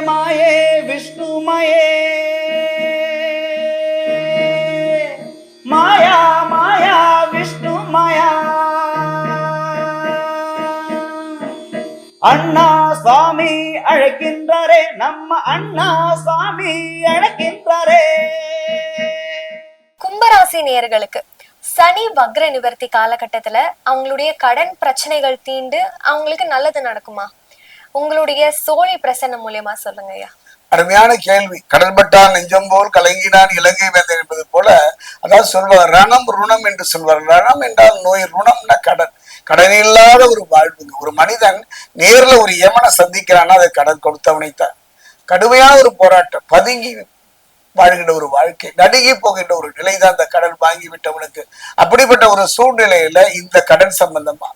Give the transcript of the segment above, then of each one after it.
மாயே விஷ்ணுமயே மாயா. மாயா விஷ்ணு மாயா. அண்ணா சுவாமி அழைக்கின்றாரே நம்ம அண்ணா சுவாமி அழைக்கின்றாரே. கும்பராசி நேர்களுக்கு சனி வக்ர நிவர்த்தி காலகட்டத்துல அவங்களுடைய கடன் பிரச்சனைகள் தீண்டு அவங்களுக்கு நல்லது நடக்குமா? உங்களுடைய சோழி பிரசன்னம் மூலியமா சொல்லுங்க ஐயா. அருமையான கேள்வி. கடல்பட்டான் நெஞ்சம் போல் கலங்கினான் இலங்கை வேந்தன் என்பது போல அதாவது சொல்வார் ரணம் ருணம் என்று சொல்வார். ரணம் என்றால் நோய் ருணம்னா கடன் கடன் இல்லாத ஒரு வாழ்வுங்க ஒரு மனிதன் நேர்ல ஒரு யமனை சந்திக்கிறான்னா அதை கடன் கொடுத்தவனைத்தான் கடுமையான ஒரு போராட்டம். பதுங்கி வாழ்கின்ற ஒரு வாழ்க்கை. நடுங்கி போகின்ற ஒரு நிலைதான் அந்த கடன் வாங்கி விட்டவனுக்கு. அப்படிப்பட்ட ஒரு சூழ்நிலையில இந்த கடன் சம்பந்தமா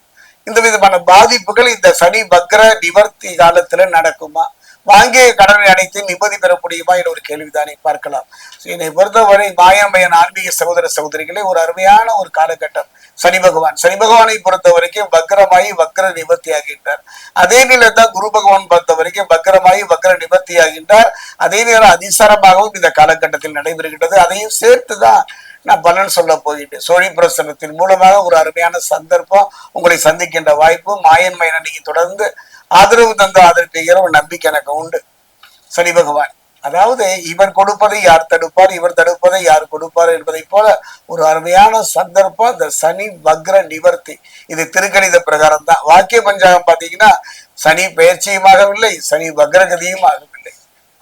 இந்த விதமான பாதிப்புகள் இந்த சனி பக்ர நிவர்த்தி காலத்துல நடக்குமா? வாங்கிய கடனை அடைத்து நிம்மதி பெற முடியுமா என்ற ஒரு கேள்விதானே பார்க்கலாம். என்னை பொறுத்தவரை மாயாமையன் ஆன்மீக சகோதர சகோதரிகளே ஒரு அருமையான ஒரு காலகட்டம். சனி பகவான். சனி பகவானை பொறுத்த வரைக்கும் வக்ரமாயி வக்ர நிவர்த்தி ஆகின்றார் அதே நிலையில் தான் குரு பகவான் பொறுத்த வரைக்கும் வக்ரமாயி வக்ர நிவர்த்தி ஆகின்றார் அதே நேரம் அதிசாரமாகவும் இந்த காலகட்டத்தில் நடைபெறுகின்றது. அதையும் சேர்த்துதான் நான் பலன் சொல்ல போகிட்டேன் சோழி பிரசனத்தின் மூலமாக ஒரு அருமையான சந்தர்ப்பம் உங்களை சந்திக்கின்ற வாய்ப்பு மாயன் மயன் நீங்க தொடர்ந்து ஆதரவு தந்து ஆதரவு ஒரு நம்பிக்கை எனக்கு உண்டு. சனி பகவான். அதாவது இவர் கொடுப்பதை யார் தடுப்பார் இவர் தடுப்பதை யார் கொடுப்பார் என்பதை போல ஒரு அருமையான சந்தர்ப்பம் இந்த சனி வக்ர நிவர்த்தி. இது திருக்கணித பிரகாரம் தான் வாக்கிய பஞ்சாங்கம் பாத்தீங்கன்னா சனி பயிற்சியுமாகவில்லை சனி வக்ரகதியும்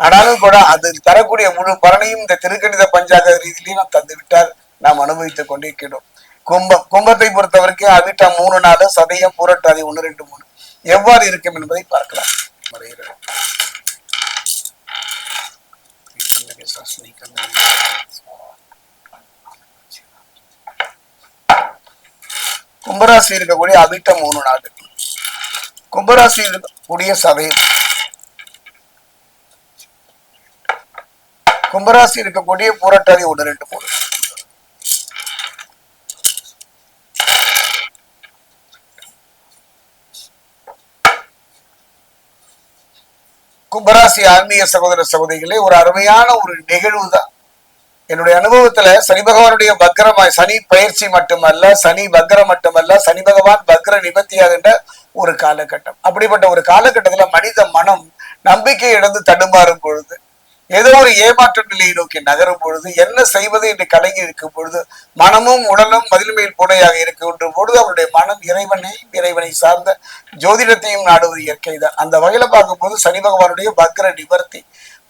ஆனாலும் கூட அது தரக்கூடிய முழு பலனையும் இந்த திருக்கணித பஞ்சாங்க ரீதியிலையும் தந்துவிட்டால் தந்து விட்டால் நாம் அனுபவித்துக் கொண்டிருக்கிறோம். கும்பம் கும்பத்தை பொறுத்த வரைக்கும் அவிட்டா மூணு நாள் சதயம் பூரட்டாதி ஒன்று ரெண்டு மூணு. எவ்வாறு இருக்கும் என்பதை பார்க்கலாம். கும்பராசி இருக்கக்கூடிய அவிட்ட மூணு நாடு கும்பராசி இருக்கக்கூடிய சதயம். கும்பராசி இருக்கக்கூடிய பூரட்டாதி ஒன்று ரெண்டு மூணு. கும்பராசி ஆன்மீக சகோதர சகோதரிகளே ஒரு அருமையான ஒரு நிகழ்வு தான் என்னுடைய அனுபவத்துல சனி பகவானுடைய வக்ரமாய் சனி பயிற்சி மட்டுமல்ல சனி பக்ரம் மட்டுமல்ல சனி பகவான் பக்ர நிபத்தியாகின்ற ஒரு காலகட்டம். அப்படிப்பட்ட ஒரு காலகட்டத்துல மனித மனம் நம்பிக்கை இழந்து தடுமாறும் பொழுது ஏதோ ஒரு ஏமாற்ற நிலையை நோக்கி நகரும் பொழுது என்ன செய்வது என்று கலங்கி இருக்கும் பொழுது மனமும் உடலும் மதில் புனையாக இருக்கின்ற பொழுது அவருடைய மனம் இறைவனை இறைவனை சார்ந்த ஜோதிடத்தையும் நாடுவது இயற்கை தான். அந்த வகையில பார்க்கும்போது சனி பகவானுடைய வக்ர நிவர்த்தி.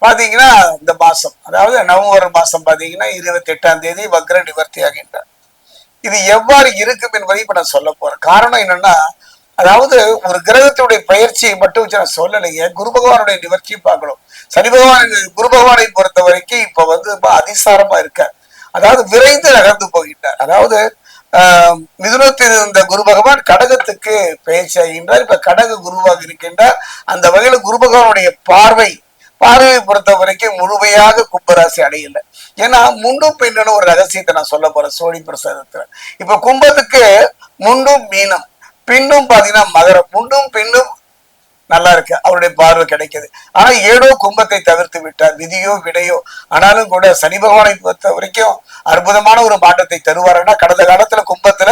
பாத்தீங்கன்னா இந்த மாசம் அதாவது நவம்பர் மாசம் பாத்தீங்கன்னா இருபத்தி எட்டாம் தேதி வக்ர நிவர்த்தி ஆகின்றார். இது எவ்வாறு இருக்கும் என்பதை இப்ப நான் சொல்ல போறேன். காரணம் என்னன்னா அதாவது ஒரு கிரகத்தினுடைய பயிற்சியை மட்டும் வச்சு நான் சொல்லலையே குரு பகவானுடைய நிவர்த்தியை பார்க்கணும். சனி பகவான் குரு பகவானை பொறுத்த வரைக்கும் இப்ப வந்து ரொம்ப அதிசாரமா இருக்கார். அதாவது விரைந்து நகர்ந்து போகின்றார். அதாவது ஆஹ் மிதுனத்தில் இருந்த குரு பகவான் கடகத்துக்கு பயிற்சி ஆகின்றார். இப்ப கடக குருவாக இருக்கின்றார். அந்த வகையில குரு பகவானுடைய பார்வை பார்வையை பொறுத்த வரைக்கும் முழுமையாக கும்பராசி அடையல. ஏன்னா முண்டும் பின்னும் ஒரு ரகசியத்தை நான் சொல்ல போறேன் சோழி பிரசாதத்துல. இப்ப கும்பத்துக்கு முண்டும் மீனம் பின்னும் பாத்தீங்கன்னா மகரம். முண்டும் பின்னும் நல்லா இருக்கு. அவருடைய பார்வை கிடைக்குது. ஆனா ஏடோ கும்பத்தை தவிர்த்து விட்டார். விதியோ விடையோ ஆனாலும் கூட சனி பகவானை பொறுத்த வரைக்கும் அற்புதமான ஒரு மாற்றத்தை தருவாருன்னா கடந்த காலத்துல கும்பத்துல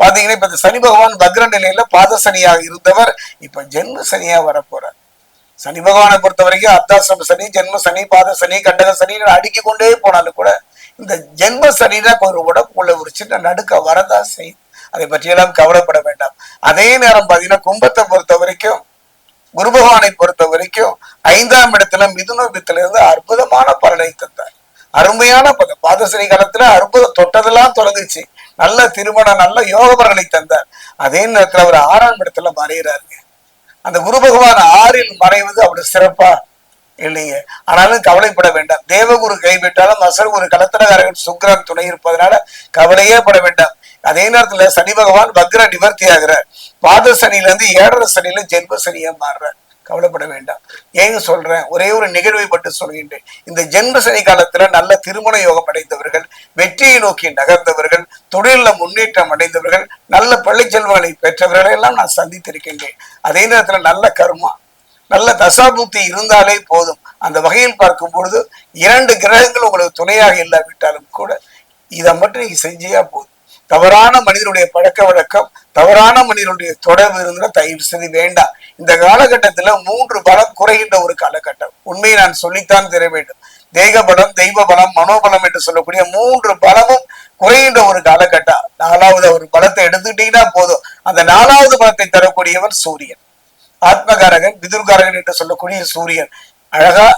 பாத்தீங்கன்னா இப்ப சனி பகவான் பக்ர நிலையில பாத சனியாக இருந்தவர் இப்ப ஜென்ம சனியா வரப்போறார். சனி பகவானை பொறுத்த வரைக்கும் அர்த்தாசிரம சனி ஜென்ம சனி பாத சனி கண்டக சனி அடுக்கி கொண்டே போனாலும் கூட இந்த ஜென்ம சனினா ஒரு உடம்புக்குள்ள ஒரு சின்ன நடுக்க வரதான் செய்யும். அதை பற்றியெல்லாம் கவலைப்பட வேண்டாம். அதே நேரம் பாத்தீங்கன்னா கும்பத்தை பொறுத்த வரைக்கும் குரு பகவானை பொறுத்த வரைக்கும் ஐந்தாம் இடத்துல மிதுனத்துல இருந்து அற்புதமான பலனை தந்தார். அருமையான பதம் பாதசனி காலத்துல அற்புதம் தொட்டதெல்லாம் தொடங்குச்சு நல்ல திருமணம் நல்ல யோக பலனை தந்தார். அதே நேரத்துல அவர் ஆறாம் இடத்துல மறைகிறாருங்க அந்த குரு பகவான் ஆறில் மறைவது அவ்வளவு சிறப்பா இல்லைங்க. ஆனாலும் கவலைப்பட வேண்டாம். தேவகுரு கைவிட்டாலும் அசர் ஒரு கலத்திரகாரகன் சுக்கிரன் துணை இருப்பதனால கவலையே பட வேண்டாம். அதே நேரத்துல சனி பகவான் வக்ர நிவர்த்தி ஆகிறார் பாத சனியில இருந்து ஏழரை சனியில ஜென்ம சனியா மாறுறார். கவலைப்பட வேண்டாம். ஏங்க சொல்றேன்? ஒரே ஒரு நிகழ்வை மட்டும் சொல்கின்றேன். இந்த ஜென்ம சனி காலத்துல நல்ல திருமண யோகம் அடைந்தவர்கள் வெற்றியை நோக்கி நகர்ந்தவர்கள் தொழில முன்னேற்றம் அடைந்தவர்கள் நல்ல பள்ளி செல்வங்களை பெற்றவர்களை எல்லாம் நான் சந்தித்திருக்கின்றேன். அதே நேரத்துல நல்ல கர்மா நல்ல தசாபூர்த்தி இருந்தாலே போதும். அந்த வகையில் பார்க்கும் பொழுது இரண்டு கிரகங்கள் உங்களுக்கு துணையாக இல்லாவிட்டாலும் கூட இதை மட்டும் நீங்க செஞ்சியா போதும். தவறான மனிதனுடைய பழக்க வழக்கம் தவறான மனிதனுடைய தொடர்பு இருந்தால் தயவு செய்து வேண்டாம். இந்த காலகட்டத்துல மூன்று பலம் குறைகின்ற ஒரு காலகட்டம். உண்மையை நான் சொல்லித்தான் தெரிய வேண்டும். தேக பலம் தெய்வ பலம் மனோபலம் என்று சொல்லக்கூடிய மூன்று பலமும் குறைகின்ற ஒரு காலகட்டம். நாலாவது ஒரு பலத்தை எடுத்துக்கிட்டீங்கன்னா போதும். அந்த நாலாவது பலத்தை தரக்கூடியவர் சூரியன். ஆத்மகாரகன் விதுர்காரகன் என்று சொல்லக்கூடிய சூரியன். அழகா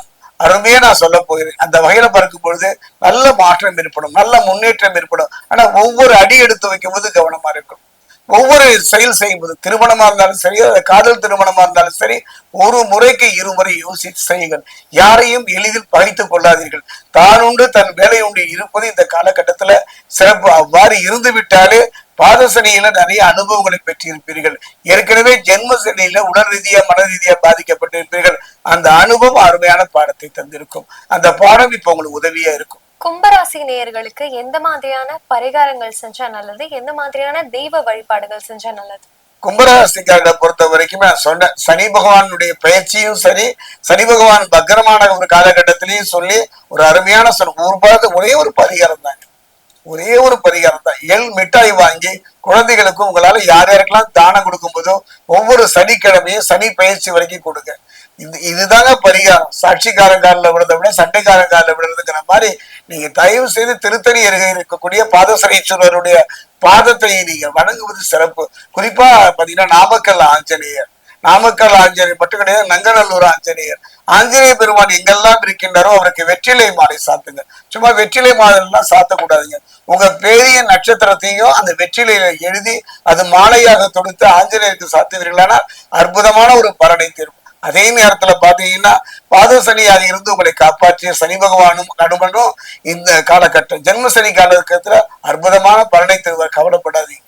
அருமையா நான் சொல்ல போகிறேன். அந்த வகையில பார்க்கும் பொழுது நல்ல மாற்றம் ஏற்படும் நல்ல முன்னேற்றம் ஏற்படும். ஆனா ஒவ்வொரு அடி எடுத்து வைக்கும் போது கவனமா இருக்கும் ஒவ்வொரு செயல் செய்யும்போது திருமணமா இருந்தாலும் சரி காதல் திருமணமா இருந்தாலும் சரி ஒரு முறைக்கு இருமுறை யோசித்து செய்யுங்கள். யாரையும் எளிதில் பகைத்துக் கொள்ளாதீர்கள். தான் உண்டு தன் வேலை உண்டு இருப்பது இந்த காலகட்டத்துல சிறப்பு. அவ்வாறு இருந்து விட்டாலே பாதசனியில நிறைய அனுபவங்களை பெற்றிருப்பீர்கள். ஏற்கனவே ஜென்ம சனியில உடல் ரீதியா மன ரீதியா பாதிக்கப்பட்டிருப்பீர்கள். அந்த அனுபவம் அருமையான பாடத்தை தந்திருக்கும். அந்த பாடம் இப்ப உங்களுக்கு உதவியா இருக்கும். கும்பராசி நேயர்களுக்கு எந்த மாதிரியான பரிகாரங்கள் செஞ்சா நல்லது? எந்த மாதிரியான தெய்வ வழிபாடுகள் செஞ்சா நல்லது? கும்பராசிக்காரரை பொறுத்த வரைக்கும் நான் சொன்னேன் சனி பகவானுடைய பயிற்சியும் சரி சனி பகவான் பத்திரமான ஒரு காலகட்டத்திலையும் சொல்லி ஒரு அருமையான சொல் ஒரே ஒரு பரிகாரம் தாங்க ஒரே ஒரு பரிகாரம் தான். எள் மிட்டாய் வாங்கி குழந்தைகளுக்கும் உங்களால யார் யாருக்கெல்லாம் தானம் கொடுக்கும் போதோ ஒவ்வொரு சனிக்கிழமையும் சனி பயிற்சி வரைக்கும் கொடுங்க. இது இதுதாங்க பரிகாரம். சாட்சிக்காரன் விழுந்த விட சண்டைக்காரன் காலில் மாதிரி நீங்க தயவு செய்து திருத்தணி அருகே இருக்கக்கூடிய பாதசரீஸ்வரருடைய பாதத்தை நீங்க வணங்குவது சிறப்பு. குறிப்பா பாத்தீங்கன்னா நாமக்கல் ஆஞ்சநேயர். நாமக்கல் ஆஞ்சநேயர் மட்டும் கிடையாது நங்கநல்லூர் ஆஞ்சநேயர். ஆஞ்சநேய பெருமான் எங்கெல்லாம் இருக்கின்றாரோ அவருக்கு வெற்றிலை மாலை சாத்துங்க. சும்மா வெற்றிலை மாலைலாம் எல்லாம் சாத்தக்கூடாதுங்க. உங்க பெரிய நட்சத்திரத்தையும் அந்த வெற்றிலையில எழுதி அது மாலையாக தொடுத்து ஆஞ்சநேயருக்கு சாத்துவீர்களானால் அற்புதமான ஒரு பலனை தரும். அதே நேரத்துல பாத்தீங்கன்னா பாதசனியாக இருந்து உங்களை காப்பாற்றிய சனி பகவானும் நடுமனும் இந்த காலகட்டம் ஜென்ம சனி காலகட்டத்துல அற்புதமான பலனை தருவார். கவலைப்படாதீங்க.